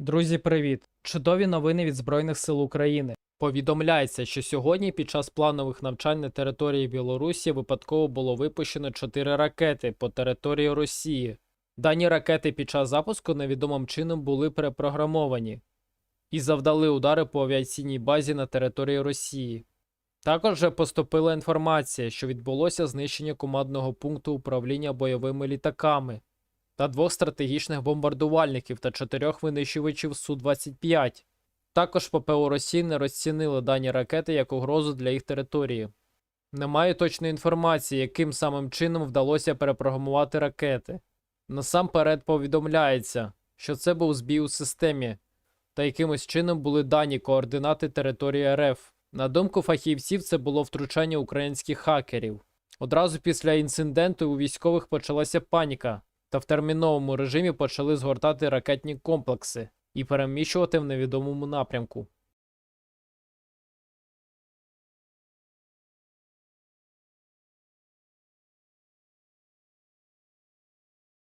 Друзі, привіт! Чудові новини від Збройних сил України. Повідомляється, що сьогодні під час планових навчань на території Білорусі випадково було випущено 4 ракети по території Росії. Дані ракети під час запуску невідомим чином були перепрограмовані і завдали удари по авіаційній базі на території Росії. Також вже поступила інформація, що відбулося знищення командного пункту управління бойовими літаками та двох стратегічних бомбардувальників та чотирьох винищувачів Су-25. Також ППО Росії не розцінили дані ракети як угрозу для їх території. Немає точної інформації, яким самим чином вдалося перепрограмувати ракети. Насамперед повідомляється, що це був збій у системі, та якимось чином були дані координати території РФ. На думку фахівців, це було втручання українських хакерів. Одразу після інциденту у військових почалася паніка, та в терміновому режимі почали згортати ракетні комплекси і переміщувати в невідомому напрямку.